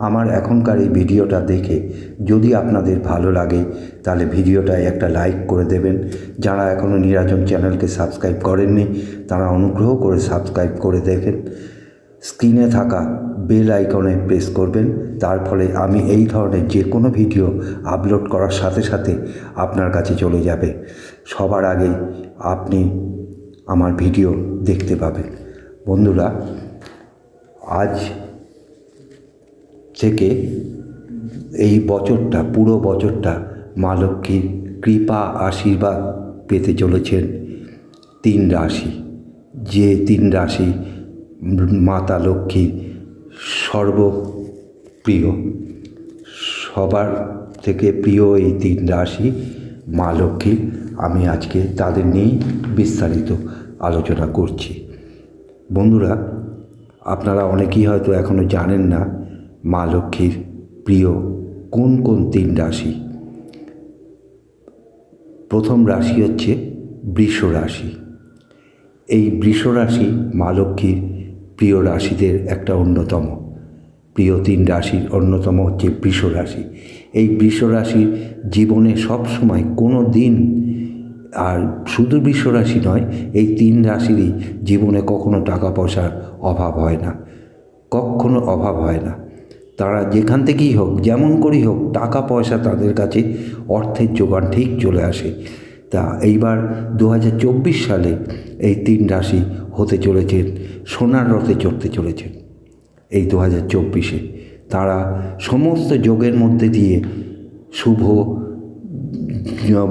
আমার এখনকার এই ভিডিওটা দেখে যদি আপনাদের ভালো লাগে, তাহলে ভিডিওটায় একটা লাইক করে দেবেন। যারা এখনও নিরাজন চ্যানেলকে সাবস্ক্রাইব করেননি, তারা অনুগ্রহ করে সাবস্ক্রাইব করে দেখেন। স্ক্রিনে থাকা বেল আইকনে প্রেস করবেন। তার ফলে আমি এই ধরনের যে কোনো ভিডিও আপলোড করার সাথে সাথে আপনার কাছে চলে যাবে। সবার আগেই আপনি আমার ভিডিও দেখতে পাবেন। বন্ধুরা, আজ থেকে এই বছরটা, পুরো বছরটা মা লক্ষ্মীর কৃপা, আশীর্বাদ পেতে চলেছেন তিন রাশি। যে তিন রাশি মাতা লক্ষ্মীর সর্বপ্রিয়, সবার থেকে প্রিয় এই তিন রাশি মা লক্ষ্মীর, আমি আজকে তাদের নিয়েই বিস্তারিত আলোচনা করছি। বন্ধুরা, আপনারা অনেকেই হয়তো এখনও জানেন না মা লক্ষ্মীর প্রিয় কোন কোন তিন রাশি? প্রথম রাশি হচ্ছে বৃষ রাশি। এই বৃষ রাশি মা লক্ষ্মীর প্রিয় রাশিদের একটা অন্যতম। প্রিয় তিন রাশির অন্যতম হচ্ছে বৃষ রাশি। এই বৃষ রাশির জীবনে সব সময় কোনো দিন আর শুধু বৃষ রাশি নয়, এই তিন রাশিরই জীবনে কখনো টাকা পয়সার অভাব হয় না। কখনো অভাব হয় না। তারা যেখান থেকেই হোক, যেমন করেই হোক, টাকা, পয়সা তাদের কাছে অর্থের যোগান ঠিক চলে আসে। তা এইবার দু হাজার চব্বিশ সালে এই তিন রাশি হতে চলেছেন সোনার রথে চড়তে চলেছেন এই দু হাজার চব্বিশে তারা সমস্ত যোগের মধ্যে দিয়ে শুভ,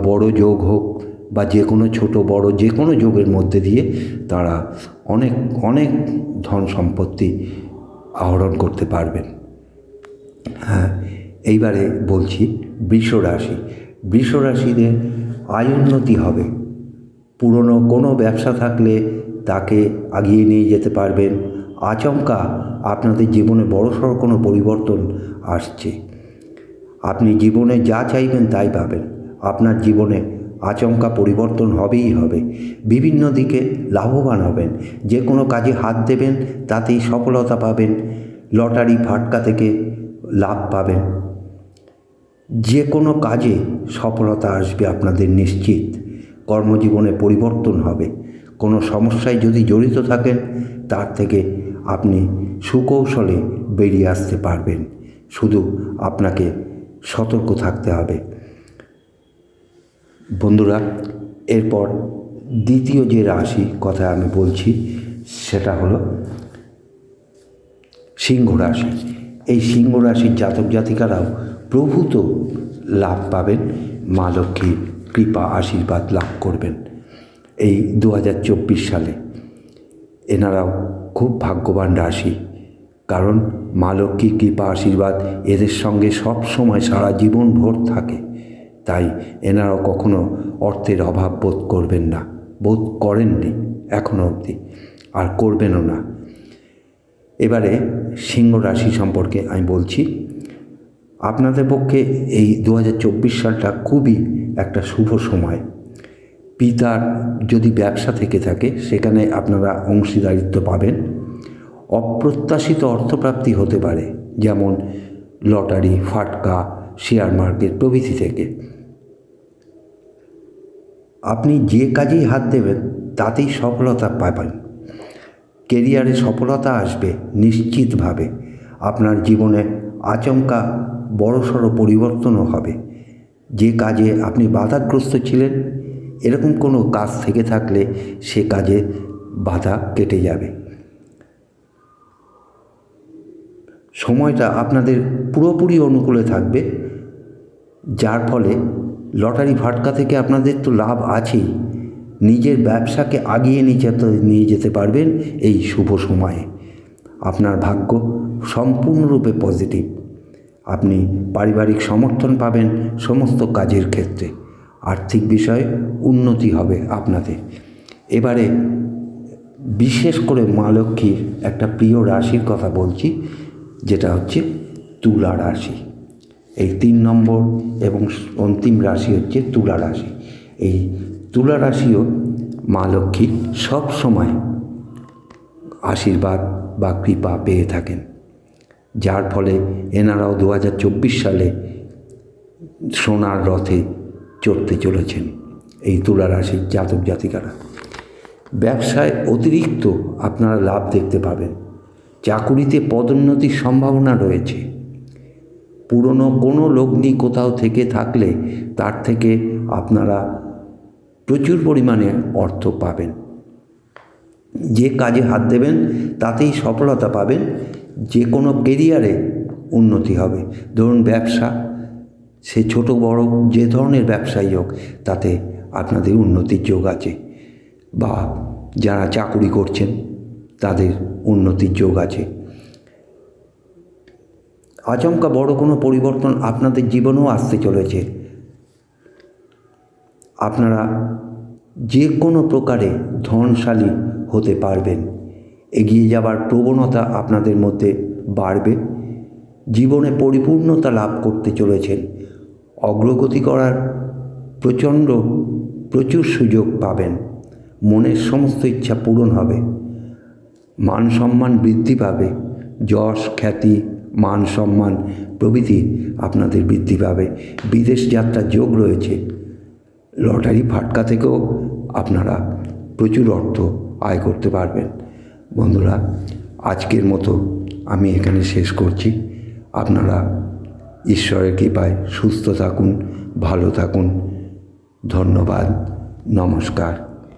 বড় যোগ হোক বা যে কোনো ছোট, বড় যে কোনো যোগের মধ্যে দিয়ে তারা অনেক অনেক ধন সম্পত্তি আহরণ করতে পারবেন। হ্যাঁ এইবারে বলছি বৃষ রাশি। বৃষ রাশিদের আয় উন্নতি হবে। পুরনো কোনো ব্যবসা থাকলে তাকে আগিয়ে নিয়ে যেতে পারবেন। আচমকা আপনাদের জীবনে বড়সড় কোনো পরিবর্তন আসছে। আপনি জীবনে যা চাইবেন তাই পাবেন। আপনার জীবনে আচমকা পরিবর্তন হবেই হবে। বিভিন্ন দিকে লাভবান হবেন। যে কোনো কাজে হাত দেবেন, তাতেই সফলতা পাবেন। লটারি ফাটকা থেকে লাভ পাবেন। যে কোনো কাজে সফলতা আসবে আপনাদের নিশ্চিত। কর্মজীবনে পরিবর্তন হবে। কোনো সমস্যায় যদি জড়িত থাকেন, তার থেকে আপনি সুকৌশলে বেরিয়ে আসতে পারবেন। শুধু আপনাকে সতর্ক থাকতে হবে। বন্ধুরা, এরপর দ্বিতীয় যে রাশি কথা আমি বলছি, সেটা হলো সিংহ রাশি। এই সিংহ রাশির জাতক জাতিকারাও প্রভূত লাভ পাবেন, মা লক্ষ্মীর কৃপা, আশীর্বাদ লাভ করবেন। এই দু হাজার চব্বিশ সালে এনারাও খুব ভাগ্যবান রাশি, কারণ মা লক্ষ্মীর কৃপা, আশীর্বাদ এদের সঙ্গে সব সময় সারা জীবন ভোর থাকে। তাই এনারাও কখনো অর্থের অভাব বোধ করবেন না, বোধ করেননি এখনও অবধি, আর করবেনও না। এবারে সিংহ রাশি সম্পর্কে আমি বলছি, আপনাদের পক্ষে এই দু হাজার চব্বিশ সালটা খুবই একটা শুভ সময়। পিতার যদি ব্যবসা থেকে থাকে, সেখানে আপনারা অংশীদারিত্ব পাবেন। অপ্রত্যাশিত অর্থপ্রাপ্তি হতে পারে, যেমন লটারি, ফাটকা, শেয়ার মার্কেট প্রভৃতি থেকে। আপনি যে কাজেই হাত দেবেন, তাতেই সফলতা পাবেন কেরিয়ারে সফলতা আসবে নিশ্চিতভাবে। আপনার জীবনে আচমকা বড়সড় পরিবর্তনও হবে। যে কাজে আপনি বাধাগ্রস্ত ছিলেন, এরকম কোনো কাজ থেকে থাকলে সে কাজে বাধা কেটে যাবে। সময়টা আপনাদের পুরোপুরি অনুকূলে থাকবে, যার ফলে লটারি ফাটকা থেকে আপনাদের তো লাভ আছেই। নিজের ব্যবসাকে আগিয়ে নিয়ে যেতে নিয়ে যেতে পারবেন এই শুভ সময়ে। আপনার ভাগ্য সম্পূর্ণরূপে পজিটিভ আপনি পারিবারিক সমর্থন পাবেন সমস্ত কাজের ক্ষেত্রে। আর্থিক বিষয়ে উন্নতি হবে আপনাদের। এবারে বিশেষ করে মা লক্ষ্মীর একটা প্রিয় রাশির কথা বলছি, যেটা হচ্ছে তুলা রাশি। এই তিন নম্বর এবং অন্তিম রাশি হচ্ছে তুলা রাশি। এই তুলা রাশিও মা লক্ষ্মীর সব সময় আশীর্বাদ বা কৃপা পেয়ে থাকেন। যার ফলে এনারাও দু হাজার চব্বিশ সালে সোনার রথে চড়তে চলেছেন এই তুলা রাশির জাতক জাতিকারা। ব্যবসায় অতিরিক্ত আপনারা লাভ দেখতে পাবেন। চাকুরিতে পদোন্নতির সম্ভাবনা রয়েছে। পুরনো কোনো লগ্নি কোথাও থেকে থাকলে তার থেকে আপনারা প্রচুর পরিমাণে অর্থ পাবেন। যে কাজে হাত দেবেন, তাতেই সফলতা পাবেন। যে কোনো কেরিয়ারে উন্নতি হবে। ধরুন ব্যবসা, সে ছোট, বড়, যে ধরনের ব্যবসায়ী হোক, তাতে আপনাদের উন্নতির যোগ আছে। বা যারা চাকুরি করছেন, তাদের উন্নতির যোগ আছে। আচমকা বড় কোনো পরিবর্তন আপনাদের জীবনেও আসতে চলেছে। আপনারা যে কোনো প্রকারে ধনশালী হতে পারবেন। এগিয়ে যাবার প্রবণতা আপনাদের মধ্যে বাড়বে। জীবনে পরিপূর্ণতা লাভ করতে চলেছেন। অগ্রগতি করার প্রচণ্ড, প্রচুর সুযোগ পাবেন। মনের সমস্ত ইচ্ছা পূরণ হবে। মান সম্মান বৃদ্ধি পাবে। যশ, খ্যাতি, মান সম্মান প্রভৃতি আপনাদের বৃদ্ধি পাবে। বিদেশ যাত্রার যোগ রয়েছে। লটারি ফাটকা থেকেও আপনারা প্রচুর অর্থ আয় করতে পারবেন। বন্ধুরা, আজকের মতো আমি এখানে শেষ করছি। আপনারা ঈশ্বরের কৃপায় সুস্থ থাকুন, ভালো থাকুন। ধন্যবাদ, নমস্কার।